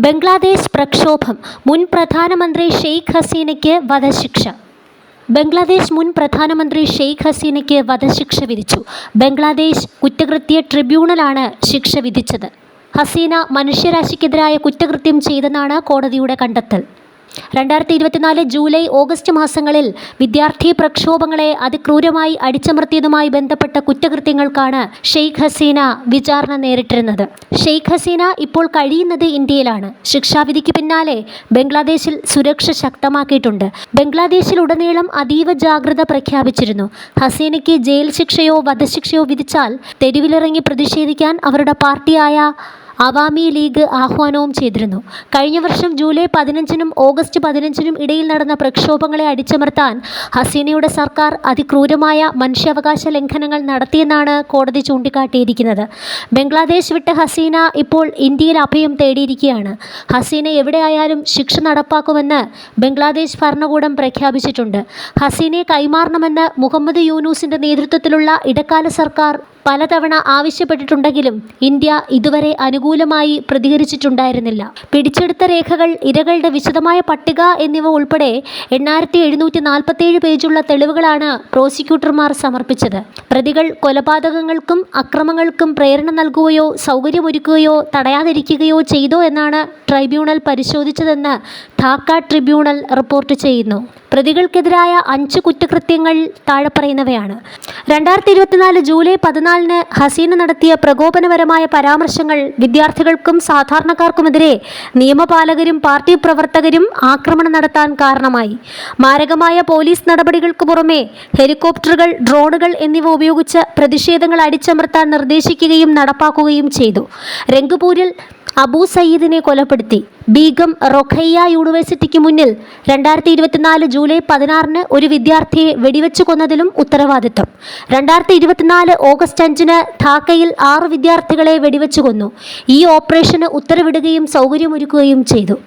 ബംഗ്ലാദേശ് പ്രക്ഷോഭം. മുൻ പ്രധാനമന്ത്രി ഷെയ്ഖ് ഹസീനയ്ക്ക് വധശിക്ഷ. ബംഗ്ലാദേശ് മുൻ പ്രധാനമന്ത്രി ഷെയ്ഖ് ഹസീനയ്ക്ക് വധശിക്ഷ വിധിച്ചു. ബംഗ്ലാദേശ് കുറ്റകൃത്യ ട്രിബ്യൂണലാണ് ശിക്ഷ വിധിച്ചത്. ഹസീന മനുഷ്യരാശിക്കെതിരായ കുറ്റകൃത്യം ചെയ്തെന്നാണ് കോടതിയുടെ കണ്ടെത്തൽ. രണ്ടായിരത്തി ഇരുപത്തിനാല് ജൂലൈ ഓഗസ്റ്റ് മാസങ്ങളിൽ വിദ്യാർത്ഥി പ്രക്ഷോഭങ്ങളെ അതിക്രൂരമായി അടിച്ചമർത്തിയതുമായി ബന്ധപ്പെട്ട കുറ്റകൃത്യങ്ങൾക്കാണ് ഷെയ്ഖ് ഹസീന വിചാരണ നേരിട്ടിരുന്നത്. ഷെയ്ഖ് ഹസീന ഇപ്പോൾ കഴിയുന്നത് ഇന്ത്യയിലാണ്. ശിക്ഷാവിധിക്ക് പിന്നാലെ ബംഗ്ലാദേശിൽ സുരക്ഷ ശക്തമാക്കിയിട്ടുണ്ട്. ബംഗ്ലാദേശിൽ ഉടനീളം അതീവ ജാഗ്രത പ്രഖ്യാപിച്ചിരുന്നു. ഹസീനയ്ക്ക് ജയിൽ ശിക്ഷയോ വധശിക്ഷയോ വിധിച്ചാൽ തെരുവിലിറങ്ങി പ്രതിഷേധിക്കാൻ അവരുടെ പാർട്ടിയായ അവാമി ലീഗ് ആഹ്വാനവും ചെയ്തിരുന്നു. കഴിഞ്ഞ വർഷം ജൂലൈ പതിനഞ്ചിനും ഓഗസ്റ്റ് പതിനഞ്ചിനും ഇടയിൽ നടന്ന പ്രക്ഷോഭങ്ങളെ അടിച്ചമർത്താൻ ഹസീനയുടെ സർക്കാർ അതിക്രൂരമായ മനുഷ്യാവകാശ ലംഘനങ്ങൾ നടത്തിയെന്നാണ് കോടതി ചൂണ്ടിക്കാട്ടിയിരിക്കുന്നത്. ബംഗ്ലാദേശ് വിട്ട ഹസീന ഇപ്പോൾ ഇന്ത്യയിൽ അഭയം തേടിയിരിക്കുകയാണ്. ഹസീന എവിടെയായാലും ശിക്ഷ നടപ്പാക്കുമെന്ന് ബംഗ്ലാദേശ് ഭരണകൂടം പ്രഖ്യാപിച്ചിട്ടുണ്ട്. ഹസീനയെ കൈമാറണമെന്ന് മുഹമ്മദ് യൂനൂസിന്റെ നേതൃത്വത്തിലുള്ള ഇടക്കാല സർക്കാർ പലതവണ ആവശ്യപ്പെട്ടിട്ടുണ്ടെങ്കിലും ഇന്ത്യ ഇതുവരെ അനുകൂലമായി പ്രതികരിച്ചിട്ടുണ്ടായിരുന്നില്ല. പിടിച്ചെടുത്ത രേഖകൾ ഇരകളുടെ വിശദമായ പട്ടിക എന്നിവ ഉൾപ്പെടെ എണ്ണായിരത്തി എഴുന്നൂറ്റി നാൽപ്പത്തേഴ് പേജുള്ള തെളിവുകളാണ് പ്രോസിക്യൂട്ടർമാർ സമർപ്പിച്ചത്. പ്രതികൾ കൊലപാതകങ്ങൾക്കും അക്രമങ്ങൾക്കും പ്രേരണ നൽകുകയോ സൗകര്യമൊരുക്കുകയോ തടയാതിരിക്കുകയോ ചെയ്തോ എന്നാണ് ട്രൈബ്യൂണൽ പരിശോധിച്ചതെന്ന് ധാക്ക ട്രിബ്യൂണൽ റിപ്പോർട്ട് ചെയ്യുന്നു. പ്രതികൾക്കെതിരായ അഞ്ച് കുറ്റകൃത്യങ്ങൾ താഴെ പറയുന്നവയാണ്. രണ്ടായിരത്തി ഇരുപത്തിനാല് ജൂലൈ പതിനാലിന് ഹസീന നടത്തിയ പ്രകോപനപരമായ പരാമർശങ്ങൾ വിദ്യാർത്ഥികൾക്കും സാധാരണക്കാർക്കുമെതിരെ നിയമപാലകരും പാർട്ടി പ്രവർത്തകരും ആക്രമണം നടത്താൻ കാരണമായി. മാരകമായ പോലീസ് നടപടികൾക്ക് പുറമെ ഹെലികോപ്റ്ററുകൾ ഡ്രോണുകൾ എന്നിവ ഉപയോഗിച്ച് പ്രതിഷേധങ്ങൾ അടിച്ചമർത്താൻ നിർദ്ദേശിക്കുകയും നടപ്പാക്കുകയും ചെയ്തു. രംഗ്പൂരിൽ അബൂ സയ്യിദിനെ കൊലപ്പെടുത്തി. ബീഗം റൊഖയ്യ യൂണിവേഴ്സിറ്റിക്ക് മുന്നിൽ രണ്ടായിരത്തി ഇരുപത്തിനാല് ജൂലൈ പതിനാറിന് ഒരു വിദ്യാർത്ഥിയെ വെടിവെച്ചു കൊന്നതിലും ഉത്തരവാദിത്വം. രണ്ടായിരത്തി ഇരുപത്തിനാല് ഓഗസ്റ്റ് അഞ്ചിന് ധാക്കയിൽ ആറ് വിദ്യാർത്ഥികളെ വെടിവെച്ചു കൊന്നു. ഈ ഓപ്പറേഷന് ഉത്തരവിടുകയും സൗകര്യമൊരുക്കുകയും ചെയ്തു.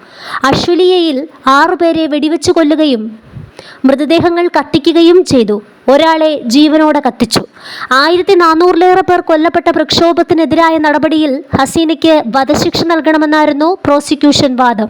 അശ്വലിയയിൽ ആറുപേരെ വെടിവെച്ചു കൊല്ലുകയും മൃതദേഹങ്ങൾ കത്തിക്കുകയും ചെയ്തു. ഒരാളെ ജീവനോടെ കത്തിച്ചു. ആയിരത്തി നാനൂറിലേറെ പേർ കൊല്ലപ്പെട്ട പ്രക്ഷോഭത്തിനെതിരായ നടപടിയിൽ ഹസീനയ്ക്ക് വധശിക്ഷ നൽകണമെന്നായിരുന്നു പ്രോസിക്യൂഷൻ വാദം.